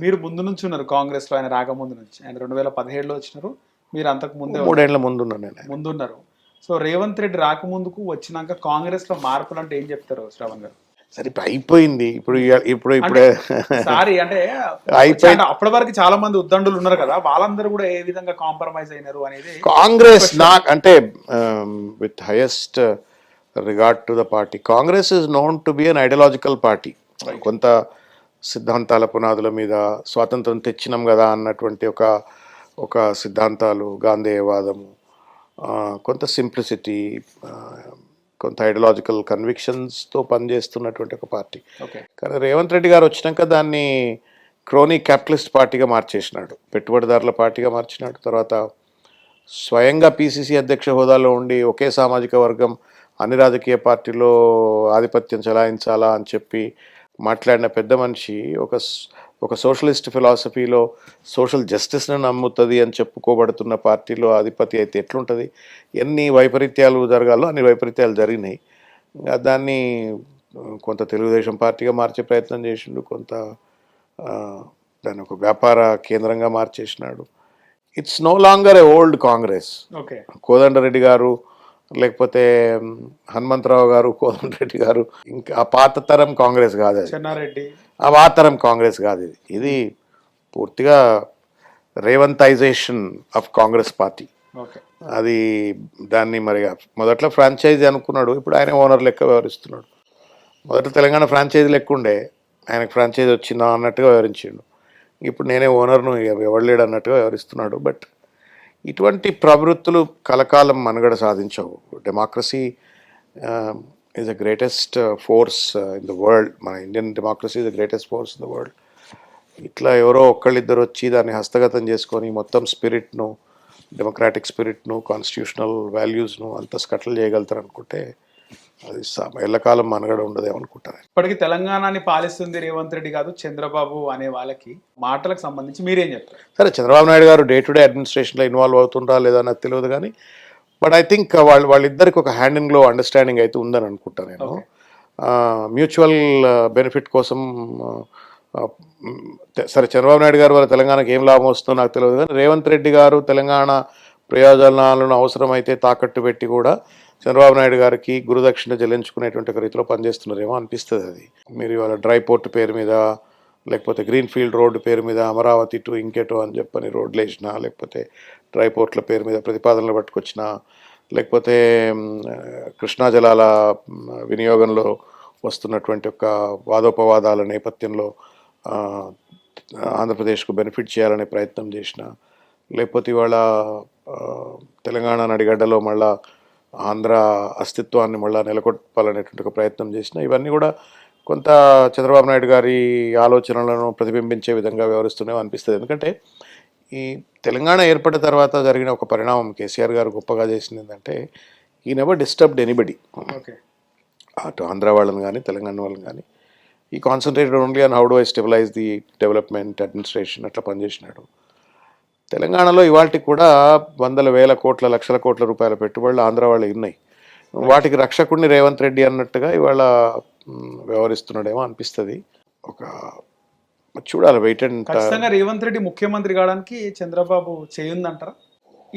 మీరు ముందు నుంచి ఉన్నారు కాంగ్రెస్లో ఆయన రాకముందు నుంచి. ఆయన రెండు వేల పదిహేడులో వచ్చినారు. మీరు అంతకు ముందే మూడేళ్ళ ముందున్నా నేను. ముందున్నారు. సో రేవంత్ రెడ్డి రాకముందుకు వచ్చినాక కాంగ్రెస్లో మార్పులు అంటే ఏం చెప్తారు శ్రవణ్ గారు? సరే ఇప్పుడు అయిపోయింది. ఇప్పుడు ఇప్పుడు ఇప్పుడే సారీ అంటే అయిపోయి- అంటే అప్పటి వరకు చాలా మంది ఉద్దండులు ఉన్నారు కదా. వాళ్ళందరూ కూడా ఏ విధంగా కాంప్రమైజ్ అయినారు అనేది కాంగ్రెస్ నాకు అంటే with highest regard to the party Congress is known to be an ideological party కొంత సిద్ధాంతాల పునాదుల మీద స్వాతంత్రం తెచ్చినాం కదా అన్నటువంటి ఒక ఒక సిద్ధాంతాలు గాంధేయవాదము కొంత సింప్లిసిటీ కొంత ఐడియాలజికల్ కన్విక్షన్స్తో పనిచేస్తున్నటువంటి ఒక పార్టీ. కానీ రేవంత్ రెడ్డి గారు వచ్చినాక దాన్ని క్రోనీ క్యాపిటలిస్ట్ పార్టీగా మార్చేసినాడు. పెట్టుబడిదారుల పార్టీగా మార్చినాడు. తర్వాత స్వయంగా పిసిసి అధ్యక్ష హోదాలో ఉండి ఒకే సామాజిక వర్గం అన్ని రాజకీయ పార్టీలో ఆధిపత్యం చెలాయించాలా అని చెప్పి మాట్లాడిన పెద్ద మనిషి ఒక ఒక సోషలిస్ట్ ఫిలాసఫీలో సోషల్ జస్టిస్ని నమ్ముతుంది అని చెప్పుకోబడుతున్న పార్టీలో అధిపతి అయితే ఎట్లుంటుంది? ఎన్ని వైపరీత్యాలు జరగాలో అన్ని వైపరీత్యాలు జరిగినాయి. దాన్ని కొంత తెలుగుదేశం పార్టీగా మార్చే ప్రయత్నం చేసిండు కొంత దాన్ని ఒక వ్యాపార కేంద్రంగా మార్చేసినాడు. It's no longer a old Congress okay Kodanda Reddy గారు లేకపోతే హనుమంతరావు గారు కోదండరెడ్డి గారు ఇంకా ఆ పాత తరం కాంగ్రెస్ కాదు అది. చెన్నారెడ్డి. ఆ పాత తరం కాంగ్రెస్ కాదు ఇది. ఇది పూర్తిగా Revanthization of Congress party. Okay. అది దాన్ని మరి మొదట్లో ఫ్రాంచైజీ అనుకున్నాడు. ఇప్పుడు ఆయన ఓనర్ లెక్క వ్యవహరిస్తున్నాడు. మొదట తెలంగాణ ఫ్రాంచైజీ లెక్క ఉండే. ఆయనకు ఫ్రాంచైజీ వచ్చిందా అన్నట్టుగా వ్యవహరించిండు. ఇప్పుడు నేనే ఓనర్ను ఎవరు లేడు అన్నట్టుగా వ్యవహరిస్తున్నాడు. బట్ ఇటువంటి ప్రవృత్తులు కలకాలం మనుగడ సాధించవు. Democracy is the greatest force in the world మన Indian democracy is the greatest force in the world ఇట్లా ఎవరో ఒక్కళ్ళిద్దరు వచ్చి దాన్ని హస్తగతం చేసుకొని మొత్తం స్పిరిట్ను డెమోక్రాటిక్ స్పిరిట్ను కాన్స్టిట్యూషనల్ వాల్యూస్ను అంత స్కట్లు చేయగలుగుతారు అనుకుంటే అది స- ఎల్లకాలం మనగడ ఉండదేమో అనుకుంటాను ఇప్పటికి తెలంగాణని పాలిస్తుంది రేవంత్ రెడ్డి కాదు చంద్రబాబు అనే వాళ్ళకి మాటలకు సంబంధించి మీరేం చెప్తారు? సరే చంద్రబాబు నాయుడు గారు డే టు డే అడ్మినిస్ట్రేషన్లో ఇన్వాల్వ్ అవుతుండ్రా లేదా నాకు తెలియదు కానీ బట్ ఐ థింక్ వాళ్ళు వాళ్ళిద్దరికి ఒక హ్యాండ్ ఇన్ గ్లో అండర్స్టాండింగ్ అయితే ఉందని అనుకుంటాను నేను. మ్యూచువల్ బెనిఫిట్ కోసం సరే చంద్రబాబు నాయుడు గారు వాళ్ళ తెలంగాణకి ఏం లాభం వస్తుందో నాకు తెలియదు కానీ రేవంత్ రెడ్డి గారు తెలంగాణ ప్రయోజనాలను అవసరమైతే తాకట్టు పెట్టి కూడా చంద్రబాబు నాయుడు గారికి గురుదక్షిణ చెల్లించుకునేటువంటి ఒక రీతిలో పనిచేస్తున్నారేమో అనిపిస్తుంది అది. మీరు ఇవాళ డ్రై పోర్ట్ పేరు మీద లేకపోతే గ్రీన్ ఫీల్డ్ రోడ్డు పేరు మీద అమరావతి టు ఇంకెటో అని చెప్పని రోడ్లు వేసినా లేకపోతే డ్రై పోర్ట్ల పేరు మీద ప్రతిపాదనలు పట్టుకొచ్చినా లేకపోతే కృష్ణా జలాల వినియోగంలో వస్తున్నటువంటి ఒక వాదోపవాదాల నేపథ్యంలో ఆంధ్రప్రదేశ్కు బెనిఫిట్ చేయాలనే ప్రయత్నం చేసిన లేకపోతే ఇవాళ తెలంగాణ నడిగడ్డలో మళ్ళా ఆంధ్ర అస్తిత్వాన్ని మళ్ళా నెలకొల్పాలనేటువంటి ఒక ప్రయత్నం చేసిన ఇవన్నీ కూడా కొంత చంద్రబాబు నాయుడు గారి ఆలోచనలను ప్రతిబింబించే విధంగా వ్యవహరిస్తూనే అనిపిస్తుంది. ఎందుకంటే ఈ తెలంగాణ ఏర్పడిన తర్వాత జరిగిన ఒక పరిణామం కేసీఆర్ గారు గొప్పగా చేసింది ఏంటంటే ఈ నెవర్ డిస్టర్బ్డ్ ఎనీబడి ఓకే. అటు ఆంధ్ర వాళ్ళని కానీ తెలంగాణ వాళ్ళని కానీ ఈ concentrated only on how do I stabilize the development administration అట్లా పనిచేసినాడు. తెలంగాణలో ఇవాళకి కూడా వందల వేల కోట్ల లక్షల కోట్ల రూపాయల పెట్టుబడులు ఆంధ్ర వాళ్ళకి ఉన్నాయి. వాటికి రక్షకుడిని రేవంత్ రెడ్డి అన్నట్టుగా ఇవాళ వ్యవహరిస్తున్నాడేమో అనిపిస్తుంది. ఒక చూడాలి వెయిట్ అండ్ రేవంత్ రెడ్డి ముఖ్యమంత్రి కావడానికి చంద్రబాబు చేయుందంటారా?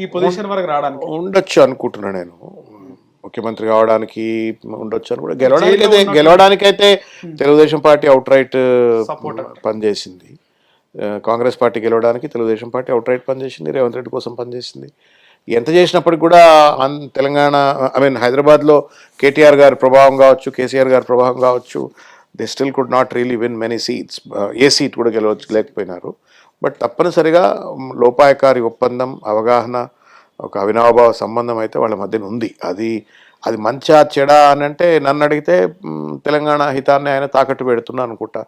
ఈ పొజిషన్ వరకు రావడానికి? ఉండొచ్చు అనుకుంటున్నా నేను. ముఖ్యమంత్రి కావడానికి ఉండొచ్చు అని కూడా గెలవడానికి గెలవడానికైతే తెలుగుదేశం పార్టీ అవుట్ రైట్ పనిచేసింది. కాంగ్రెస్ పార్టీ గెలవడానికి తెలుగుదేశం పార్టీ అవుట్ రైట్ పనిచేసింది రేవంత్ రెడ్డి కోసం పనిచేసింది. ఎంత చేసినప్పటికి కూడా తెలంగాణ ఐ మీన్ హైదరాబాద్లో కేటీఆర్ గారి ప్రభావం కావచ్చు కేసీఆర్ గారి ప్రభావం కావచ్చు they still could not really win many seats a seat కూడా గెలవచ్చు లేకపోయినారు బట్ తప్పనిసరిగా లోపాయకారి ఒప్పందం అవగాహన ఒక అవినావభావ సంబంధం అయితే వాళ్ళ మధ్యన ఉంది. అది అది మంచా చెడా అని అంటే నన్ను అడిగితే తెలంగాణ హితాన్ని ఆయన తాకట్టు పెడుతున్నా అనుకుంటా.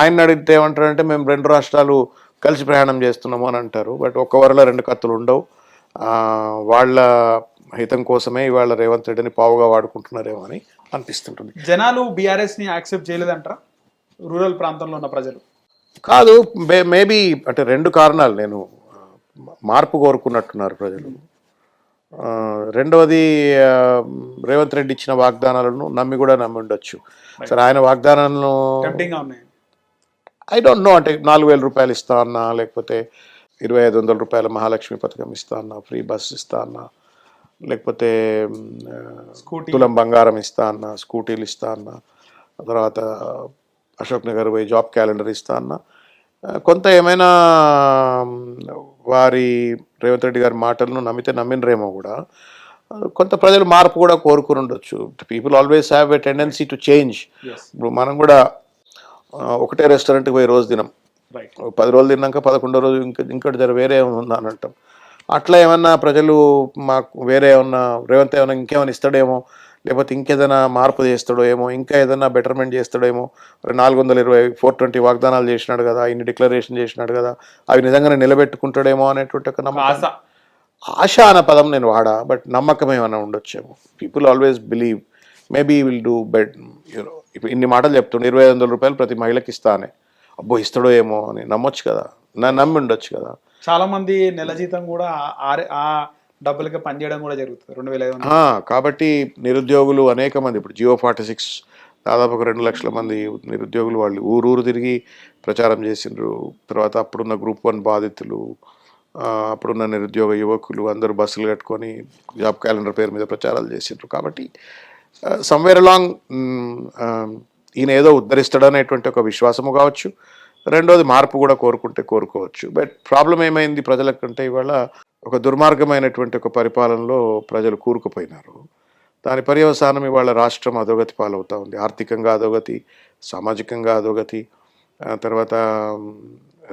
ఆయన అడిగితే ఏమంటారంటే మేము రెండు రాష్ట్రాలు కలిసి ప్రయాణం చేస్తున్నాము అని అంటారు. బట్ ఒక్క వరలో రెండు కత్తులు ఉండవు. వాళ్ళ హితం కోసమే ఇవాళ రేవంత్ రెడ్డిని పావుగా వాడుకుంటున్నారేమో అని అనిపిస్తుంటుంది. జనాలు బీఆర్ఎస్ని యాక్సెప్ట్ చేయలేదంటారా? రూరల్ ప్రాంతంలో ఉన్న ప్రజలు. కాదు మేబీ అంటే రెండు కారణాలు నేను మార్పు కోరుకున్నట్టున్నారు ప్రజలు. రెండవది రేవంత్ రెడ్డి ఇచ్చిన వాగ్దానాలను నమ్మి కూడా నమ్మి ఉండొచ్చు. సరే ఆయన వాగ్దానాలను ఐ డోంట్ నో అంటే నాలుగు వేల రూపాయలు ఇస్తా అన్నా లేకపోతే ఇరవై ఐదు వందల రూపాయల మహాలక్ష్మి పథకం ఇస్తా అన్నా ఫ్రీ బస్ ఇస్తా అన్నా లేకపోతే తులం బంగారం ఇస్తా అన్నా స్కూటీలు ఇస్తా అన్నా తర్వాత అశోక్ నగర్ పోయి జాబ్ క్యాలెండర్ ఇస్తా అన్నా కొంత ఏమైనా వారి రేవంత్ రెడ్డి గారి మాటలను నమ్మితే నమ్మినరేమో కూడా. కొంత ప్రజలు మార్పు కూడా కోరుకుని ఉండొచ్చు people always have a tendency to change ఇప్పుడు మనం కూడా ఒకటే రెస్టారెంట్కి పోయి రోజు తినం ఓ పది రోజులు తిన్నాక పదకొండో రోజు ఇంకా ఇంకోటి జర వేరే ఏమైనా ఉందా అని అంటాం అట్లా ఏమన్నా ప్రజలు మాకు వేరే ఏమన్నా రేవంత్ ఏమైనా ఇంకేమైనా ఇస్తాడేమో లేకపోతే ఇంకేదైనా మార్పు చేస్తాడో ఏమో ఇంకా ఏదైనా బెటర్మెంట్ చేస్తాడేమో. నాలుగు వందల ఇరవై ఫోర్ ట్వంటీ వాగ్దానాలు చేసినాడు కదా ఇన్ని డిక్లరేషన్ చేసినాడు కదా అవి నిజంగానే నిలబెట్టుకుంటాడేమో అనేటువంటి ఒక నమ్మకం. ఆశ. ఆశ అన్న పదం నేను వాడా బట్ నమ్మకం ఏమైనా ఉండొచ్చేమో. People always believe maybe will do bet you know ఇప్పుడు ఇన్ని మాటలు చెప్తుండే ఇరవై ఐదు వందల రూపాయలు ప్రతి మహిళకి ఇస్తానే అబ్బో ఇస్తాడో ఏమో అని నమ్మొచ్చు కదా. నా నమ్మి ఉండొచ్చు కదా. చాలా మంది నెల జీతం కూడా ఆ డబ్బులకి పనిచేయడం కూడా జరుగుతుంది. రెండు వేల ఐదు కాబట్టి నిరుద్యోగులు అనేక మంది ఇప్పుడు జియో ఫార్టీ సిక్స్ దాదాపు ఒక రెండు లక్షల మంది నిరుద్యోగులు వాళ్ళు ఊరూరు తిరిగి ప్రచారం చేసిండ్రు. తర్వాత అప్పుడున్న గ్రూప్ వన్ బాధితులు అప్పుడున్న నిరుద్యోగ యువకులు అందరూ బస్సులు కట్టుకొని జాబ్ క్యాలెండర్ పేరు మీద ప్రచారాలు చేసిండ్రు. కాబట్టి సమ్వేర్ అలాంగ్ ఈయన ఏదో ఉద్ధరిస్తాడనేటువంటి ఒక విశ్వాసము కావచ్చు. రెండోది మార్పు కూడా కోరుకుంటే కోరుకోవచ్చు. బట్ ప్రాబ్లం ఏమైంది ప్రజలకంటే ఇవాళ ఒక దుర్మార్గమైనటువంటి ఒక పరిపాలనలో ప్రజలు కూరుకుపోయినారు. దాని పర్యవసానం ఇవాళ రాష్ట్రం అధోగతి పాలవుతా ఉంది. ఆర్థికంగా అధోగతి సామాజికంగా అధోగతి తర్వాత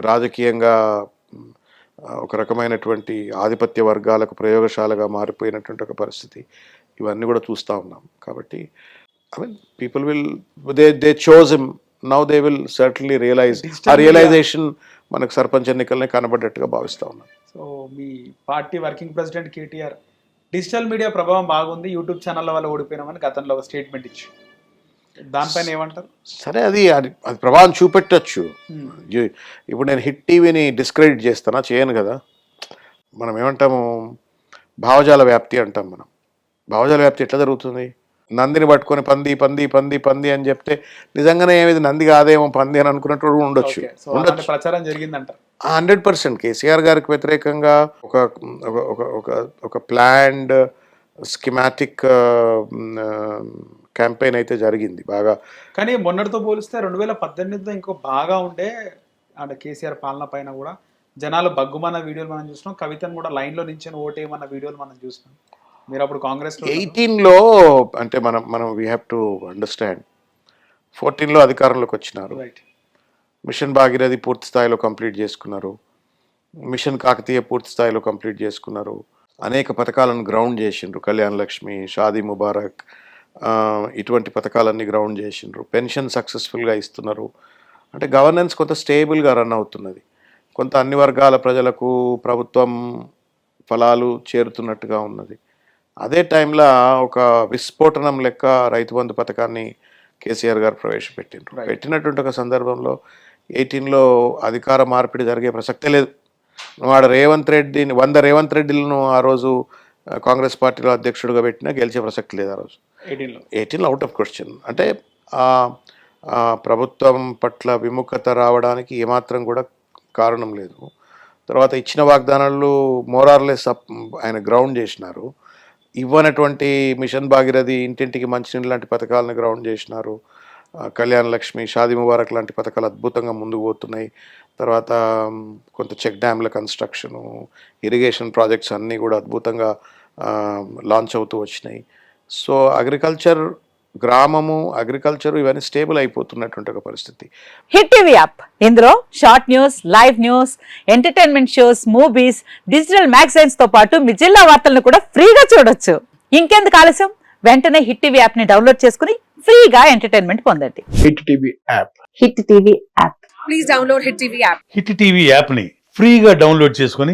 రాజకీయంగా ఒక రకమైనటువంటి ఆధిపత్య వర్గాలకు ప్రయోగశాలగా మారిపోయినటువంటి ఒక పరిస్థితి ఇవన్నీ కూడా చూస్తూ ఉన్నాం. కాబట్టి I mean people will they they choose him now they will certainly realise ah realisation మనకు సర్పంచ్ ఎన్నికలనే కనబడ్డట్టుగా భావిస్తా ఉన్నాం. సో మీ party working president KTR digital media ప్రభావం బాగుంది యూట్యూబ్ ఛానల్ వల్ల ఓడిపోయినామని గతంలో ఒక స్టేట్మెంట్ ఇచ్చి. దానిపైన ఏమంటారు? సరే అది అది అది ప్రభావం చూపెట్టచ్చు. ఇప్పుడు నేను హిట్ టీవీని డిస్క్రెడిట్ చేస్తానా? చేయను కదా. మనం ఏమంటాము? భావజాల వ్యాప్తి అంటాం మనం. భావజాల వ్యాప్తి ఎట్లా జరుగుతుంది? నందిని పట్టుకొని పంది పంది పంది పంది అని చెప్తే నిజంగానే ఏమిది? నంది కాదేమో పంది అని అనుకున్నట్టు ఉండొచ్చు. ప్రచారం జరిగిందంటారు హండ్రెడ్ పర్సెంట్ కేసీఆర్ గారికి వ్యతిరేకంగా ఒక ఒక ఒక ఒక ఒక ప్లాండ్ స్కిమాటిక్ క్యాంపెయిన్ అయితే జరిగింది బాగా. కానీ మొన్నటితో పోలిస్తే రెండు వేల పద్దెనిమిదిలో ఇంకో బాగా ఉండే అంటే కేసీఆర్ పాలన పైన కూడా జనాలు బగ్గుమన్న వీడియోలు మనం చూసినాం కవితను కూడా లైన్లో నించొని ఓటేయమన్న వీడియోలు మనం చూసినాం మీరు అప్పుడు ఉన్నారు. ఎయిటీన్లో అంటే మనం మనం వీ హ్యావ్ టు అండర్స్టాండ్ ఫోర్టీన్లో అధికారంలోకి వచ్చినారు. రైట్ మిషన్ భాగీరథి పూర్తి స్థాయిలో కంప్లీట్ చేసుకున్నారు. మిషన్ కాకతీయ పూర్తి స్థాయిలో కంప్లీట్ చేసుకున్నారు. అనేక పథకాలను గ్రౌండ్ చేసిండ్రు. కళ్యాణ్ లక్ష్మి షాదీ ముబారక్ ఇటువంటి పథకాలన్నీ గ్రౌండ్ చేసిండ్రు. పెన్షన్ సక్సెస్ఫుల్గా ఇస్తున్నారు. అంటే గవర్నెన్స్ కొంత స్టేబుల్గా రన్ అవుతున్నది. కొంత అన్ని వర్గాల ప్రజలకు ప్రభుత్వం ఫలాలు చేరుతున్నట్టుగా ఉన్నది. అదే టైంలో ఒక విస్ఫోటనం లెక్క రైతు బంధు పథకాన్ని కేసీఆర్ గారు ప్రవేశపెట్టిండ్రు. పెట్టినటువంటి ఒక సందర్భంలో ఎయిటీన్లో అధికార మార్పిడి జరిగే ప్రసక్తే లేదు. వాడు రేవంత్ రెడ్డిని వంద రేవంత్ రెడ్డిలను ఆ రోజు కాంగ్రెస్ పార్టీలో అధ్యక్షుడిగా పెట్టినా గెలిచే ప్రసక్తి లేదు ఆ రోజు. ఎయిటీన్లో? ఎయిటీన్లో అవుట్ ఆఫ్ క్వశ్చన్ అంటే ప్రభుత్వం పట్ల విముఖత రావడానికి ఏమాత్రం కూడా కారణం లేదు. తర్వాత ఇచ్చిన వాగ్దానాలు మోరార్లెస్ ఆయన గ్రౌండ్ చేసినారు. ఇవ్వనటువంటి మిషన్ భాగీరథి ఇంటింటికి మంచినీళ్ళు లాంటి పథకాలను గ్రౌండ్ చేసినారు. కళ్యాణ లక్ష్మి షాది ముబారక్ లాంటి పథకాలు అద్భుతంగా ముందుకు పోతున్నాయి. తర్వాత కొంత చెక్ డ్యామ్ల కన్స్ట్రక్షను ఇరిగేషన్ ప్రాజెక్ట్స్ అన్నీ కూడా అద్భుతంగా లాంచ్ అవుతూ వచ్చినాయి. సో అగ్రికల్చర్ గ్రామము అగ్రికల్చర్ ఇవన్నీ స్టేబుల్ అయిపోతున్నటువంటి ఒక పరిస్థితి. Hit TV app. ఇందులో short news live news entertainment shows movies digital మ్యాగజైన్స్తో పాటు మీ జిల్లా వార్తలను కూడా ఫ్రీగా చూడొచ్చు. ఇంకెందుకు ఆలస్యం? వెంటనే హిట్ టీవీ యాప్ని డౌన్లోడ్ చేసుకుని ఫ్రీగా ఎంటర్టైన్మెంట్ పొందండి. Hit TV app. Hit TV app. Please download Hit TV app. Hit TV యాప్ని ఫ్రీగా డౌన్లోడ్ చేసుకొని